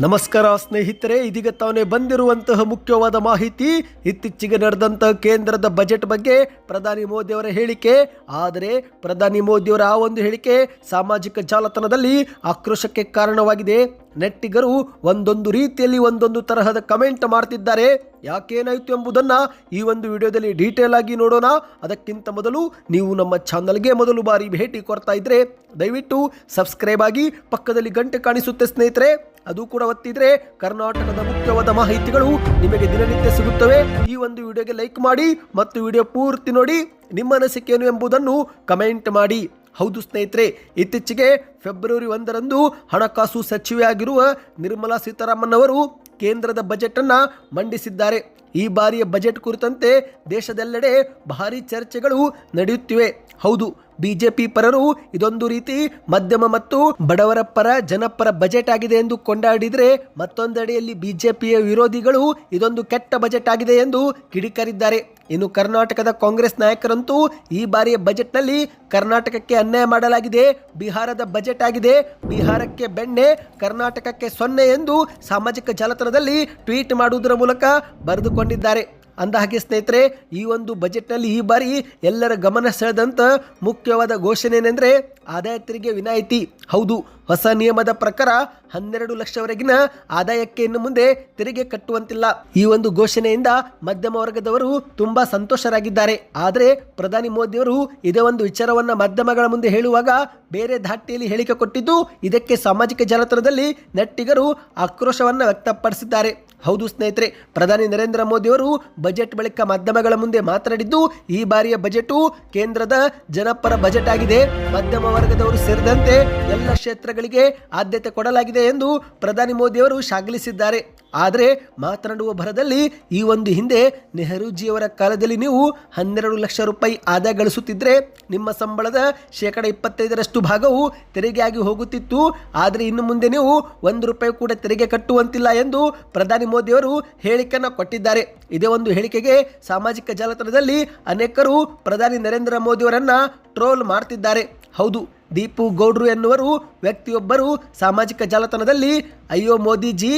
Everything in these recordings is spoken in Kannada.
ನಮಸ್ಕಾರ ಸ್ನೇಹಿತರೆ, ಇದೀಗ ತಾನೇ ಬಂದಿರುವಂತಹ ಮುಖ್ಯವಾದ ಮಾಹಿತಿ. ಇತ್ತೀಚೆಗೆ ನಡೆದಂತಹ ಕೇಂದ್ರದ ಬಜೆಟ್ ಬಗ್ಗೆ ಪ್ರಧಾನಿ ಮೋದಿಯವರ ಹೇಳಿಕೆ. ಆದರೆ ಪ್ರಧಾನಿ ಮೋದಿಯವರ ಆ ಒಂದು ಹೇಳಿಕೆ ಸಾಮಾಜಿಕ ಜಾಲತಾಣದಲ್ಲಿ ಆಕ್ರೋಶಕ್ಕೆ ಕಾರಣವಾಗಿದೆ. ನೆಟ್ಟಿಗರು ಒಂದೊಂದು ರೀತಿಯಲ್ಲಿ ಒಂದೊಂದು ತರಹದ ಕಮೆಂಟ್ ಮಾಡ್ತಿದ್ದಾರೆ. ಯಾಕೇನಾಯಿತು ಎಂಬುದನ್ನು ಈ ಒಂದು ವಿಡಿಯೋದಲ್ಲಿ ಡೀಟೇಲ್ ಆಗಿ ನೋಡೋಣ. ಅದಕ್ಕಿಂತ ಮೊದಲು ನೀವು ನಮ್ಮ ಚಾನಲ್ಗೆ ಮೊದಲು ಬಾರಿ ಭೇಟಿ ಕೊಡ್ತಾ ಇದ್ರೆ ದಯವಿಟ್ಟು ಸಬ್ಸ್ಕ್ರೈಬ್ ಆಗಿ ಪಕ್ಕದಲ್ಲಿ ಗಂಟೆ ಕಾಣಿಸುತ್ತೆ ಸ್ನೇಹಿತರೆ. ಅದು ಕೂಡ ಒತ್ತಿದ್ರೆ ಕರ್ನಾಟಕದ ಮುಖ್ಯವಾದ ಮಾಹಿತಿಗಳು ನಿಮಗೆ ದಿನನಿತ್ಯ ಸಿಗುತ್ತವೆ. ಈ ಒಂದು ವಿಡಿಯೋಗೆ ಲೈಕ್ ಮಾಡಿ ಮತ್ತು ವಿಡಿಯೋ ಪೂರ್ತಿ ನೋಡಿ ನಿಮ್ಮ ಅನಿಸಿಕೆಯನ್ನು ಎಂಬುದನ್ನು ಕಮೆಂಟ್ ಮಾಡಿ. ಹೌದು ಸ್ನೇಹಿತರೆ, ಇತ್ತೀಚೆಗೆ ಫೆಬ್ರವರಿ ಒಂದರಂದು ಹಣಕಾಸು ಸಚಿವೆಯಾಗಿರುವ ನಿರ್ಮಲಾ ಸೀತಾರಾಮನ್ ಅವರು ಕೇಂದ್ರದ ಬಜೆಟನ್ನು ಮಂಡಿಸಿದ್ದಾರೆ. ಈ ಬಾರಿಯ ಬಜೆಟ್ ಕುರಿತಂತೆ ದೇಶದೆಲ್ಲೆಡೆ ಭಾರಿ ಚರ್ಚೆಗಳು ನಡೆಯುತ್ತಿವೆ. ಹೌದು, ಬಿಜೆಪಿ ಪರರು ಇದೊಂದು ರೀತಿ ಮಧ್ಯಮ ಮತ್ತು ಬಡವರ ಪರ ಜನಪರ ಬಜೆಟ್ ಆಗಿದೆ ಎಂದು ಕೊಂಡಾಡಿದರೆ ಮತ್ತೊಂದೆಡೆಯಲ್ಲಿ ಬಿಜೆಪಿಯ ವಿರೋಧಿಗಳು ಇದೊಂದು ಕೆಟ್ಟ ಬಜೆಟ್ ಆಗಿದೆ ಎಂದು ಕಿಡಿಕಾರಿದ್ದಾರೆ. ಇನ್ನು ಕರ್ನಾಟಕದ ಕಾಂಗ್ರೆಸ್ ನಾಯಕರಂತೂ ಈ ಬಾರಿಯ ಬಜೆಟ್ನಲ್ಲಿ ಕರ್ನಾಟಕಕ್ಕೆ ಅನ್ಯಾಯ ಮಾಡಲಾಗಿದೆ. ಬಿಹಾರದ ಬಜೆಟ್ ಆಗಿದೆ. ಬಿಹಾರಕ್ಕೆ ಬೆಣ್ಣೆ, ಕರ್ನಾಟಕಕ್ಕೆ ಸೊನ್ನೆ ಎಂದು ಸಾಮಾಜಿಕ ಜಾಲತಾಣದಲ್ಲಿ ಟ್ವೀಟ್ ಮಾಡುವುದರ ಮೂಲಕ ಬರೆದುಕೊಂಡಿದ್ದಾರೆ. ಅಂದಹಾಗೆ ಸ್ನೇಹಿತರೆ, ಈ ಒಂದು ಬಜೆಟ್ನಲ್ಲಿ ಈ ಬಾರಿ ಎಲ್ಲರ ಗಮನ ಸೆಳೆದಂತ ಮುಖ್ಯವಾದ ಘೋಷಣೆ ಏನೆಂದರೆ ಆದಾಯ ತೆರಿಗೆ ವಿನಾಯಿತಿ. ಹೌದು, ಹೊಸ ನಿಯಮದ ಪ್ರಕಾರ ಹನ್ನೆರಡು ಲಕ್ಷವರೆಗಿನ ಆದಾಯಕ್ಕೆ ಇನ್ನು ಮುಂದೆ ತೆರಿಗೆ ಕಟ್ಟುವಂತಿಲ್ಲ. ಈ ಒಂದು ಘೋಷಣೆಯಿಂದ ಮಧ್ಯಮ ವರ್ಗದವರು ತುಂಬಾ ಸಂತೋಷರಾಗಿದ್ದಾರೆ. ಆದರೆ ಪ್ರಧಾನಿ ಮೋದಿಯವರು ಇದೇ ಒಂದು ವಿಚಾರವನ್ನು ಮಾಧ್ಯಮಗಳ ಮುಂದೆ ಹೇಳುವಾಗ ಬೇರೆ ಧಾಟಿಯಲ್ಲಿ ಹೇಳಿಕೆ ಕೊಟ್ಟಿದ್ದು, ಇದಕ್ಕೆ ಸಾಮಾಜಿಕ ಜಾಲತಾಣದಲ್ಲಿ ನೆಟ್ಟಿಗರು ಆಕ್ರೋಶವನ್ನು ವ್ಯಕ್ತಪಡಿಸಿದ್ದಾರೆ. ಹೌದು ಸ್ನೇಹಿತರೆ, ಪ್ರಧಾನಿ ನರೇಂದ್ರ ಮೋದಿಯವರು ಬಜೆಟ್ ಬಳಿಕ ಮಾಧ್ಯಮಗಳ ಮುಂದೆ ಮಾತನಾಡಿದ್ದು, ಈ ಬಾರಿಯ ಬಜೆಟು ಕೇಂದ್ರದ ಜನಪರ ಬಜೆಟ್ ಆಗಿದೆ. ಮಧ್ಯಮ ವರ್ಗದವರು ಸೇರಿದಂತೆ ಎಲ್ಲ ಕ್ಷೇತ್ರಗಳಿಗೆ ಆದ್ಯತೆ ಕೊಡಲಾಗಿದೆ ಎಂದು ಪ್ರಧಾನಿ ಮೋದಿಯವರು ಶಾಗಲಿಸಿದ್ದಾರೆ. ಆದರೆ ಮಾತನಾಡುವ ಭರದಲ್ಲಿ ಈ ಒಂದು ಹಿಂದೆ ನೆಹರೂಜಿಯವರ ಕಾಲದಲ್ಲಿ ನೀವು ಹನ್ನೆರಡು ಲಕ್ಷ ರೂಪಾಯಿ ಆದಾಯ ಗಳಿಸುತ್ತಿದ್ದರೆ ನಿಮ್ಮ ಸಂಬಳದ ಶೇಕಡ ಇಪ್ಪತ್ತೈದರಷ್ಟು ಭಾಗವು ತೆರಿಗೆಯಾಗಿ ಹೋಗುತ್ತಿತ್ತು. ಆದರೆ ಇನ್ನು ಮುಂದೆ ನೀವು ಒಂದು ರೂಪಾಯಿ ಕೂಡ ತೆರಿಗೆ ಕಟ್ಟುವಂತಿಲ್ಲ ಎಂದು ಪ್ರಧಾನಿ ಮೋದಿಯವರು ಹೇಳಿಕೆಯನ್ನು ಕೊಟ್ಟಿದ್ದಾರೆ. ಇದೇ ಒಂದು ಹೇಳಿಕೆಗೆ ಸಾಮಾಜಿಕ ಜಾಲತಾಣದಲ್ಲಿ ಅನೇಕರು ಪ್ರಧಾನಿ ನರೇಂದ್ರ ಮೋದಿಯವರನ್ನ ಟ್ರೋಲ್ ಮಾಡ್ತಿದ್ದಾರೆ. ಹೌದು. ದೀಪು ಗೌಡ್ರು ಎನ್ನುವರು ವ್ಯಕ್ತಿಯೊಬ್ಬರು ಸಾಮಾಜಿಕ ಜಾಲತಾಣದಲ್ಲಿ, ಅಯ್ಯೋ ಮೋದಿಜಿ,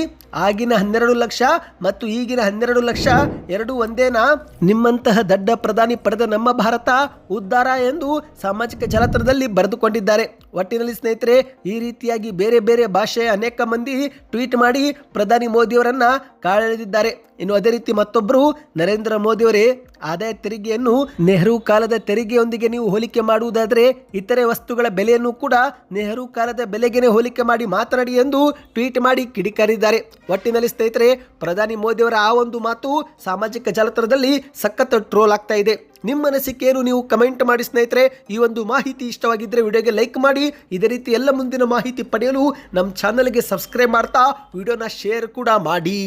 ಆಗಿನ ಹನ್ನೆರಡು ಲಕ್ಷ ಮತ್ತು ಈಗಿನ ಹನ್ನೆರಡು ಲಕ್ಷ ಎರಡು ಒಂದೇನಾ? ನಿಮ್ಮಂತಹ ದಡ್ಡ ಪ್ರಧಾನಿ ಪಡೆದ ನಮ್ಮ ಭಾರತ ಉದ್ಧಾರ ಎಂದು ಸಾಮಾಜಿಕ ಜಾಲತಾಣದಲ್ಲಿ ಬರೆದುಕೊಂಡಿದ್ದಾರೆ. ಒಟ್ಟಿನಲ್ಲಿ ಸ್ನೇಹಿತರೆ, ಈ ರೀತಿಯಾಗಿ ಬೇರೆ ಬೇರೆ ಭಾಷೆಯ ಅನೇಕ ಮಂದಿ ಟ್ವೀಟ್ ಮಾಡಿ ಪ್ರಧಾನಿ ಮೋದಿಯವರನ್ನ ಕಾಳೆಳೆದಿದ್ದಾರೆ. ಇನ್ನು ಅದೇ ರೀತಿ ಮತ್ತೊಬ್ಬರು ನರೇಂದ್ರ ಮೋದಿಯವರೇ, ಆದಾಯ ತೆರಿಗೆಯನ್ನು ನೆಹರು ಕಾಲದ ತೆರಿಗೆಯೊಂದಿಗೆ ನೀವು ಹೋಲಿಕೆ ಮಾಡುವುದಾದರೆ, ಇತರೆ ವಸ್ತುಗಳ ಬೆಲೆಯನ್ನು ಕೂಡ ನೆಹರು ಕಾಲದ ಬೆಲೆಗೆನೆ ಹೋಲಿಕೆ ಮಾಡಿ ಮಾತನಾಡಿ ಎಂದು ಟ್ವೀಟ್ ಮಾಡಿ ಕಿಡಿಕಾರಿದ್ದಾರೆ. ಒಟ್ಟಿನಲ್ಲಿ ಸ್ನೇಹಿತರೆ, ಪ್ರಧಾನಿ ಮೋದಿಯವರ ಆ ಒಂದು ಮಾತು ಸಾಮಾಜಿಕ ಜಾಲತಾಣದಲ್ಲಿ ಸಖತ್ ಟ್ರೋಲ್ ಆಗ್ತಾ ಇದೆ. ನಿಮ್ಮ ಅನಿಸಿಕೆಯನ್ನು ನೀವು ಕಮೆಂಟ್ ಮಾಡಿ ಸ್ನೇಹಿತರೆ. ಈ ಒಂದು ಮಾಹಿತಿ ಇಷ್ಟವಾಗಿದ್ದರೆ ವಿಡಿಯೋಗೆ ಲೈಕ್ ಮಾಡಿ. ಇದೇ ರೀತಿ ಎಲ್ಲ ಮುಂದಿನ ಮಾಹಿತಿ ಪಡೆಯಲು ನಮ್ಮ ಚಾನಲ್ಗೆ ಸಬ್ಸ್ಕ್ರೈಬ್ ಮಾಡ್ತಾ, ವಿಡಿಯೋನ ಶೇರ್ ಕೂಡ ಮಾಡಿ.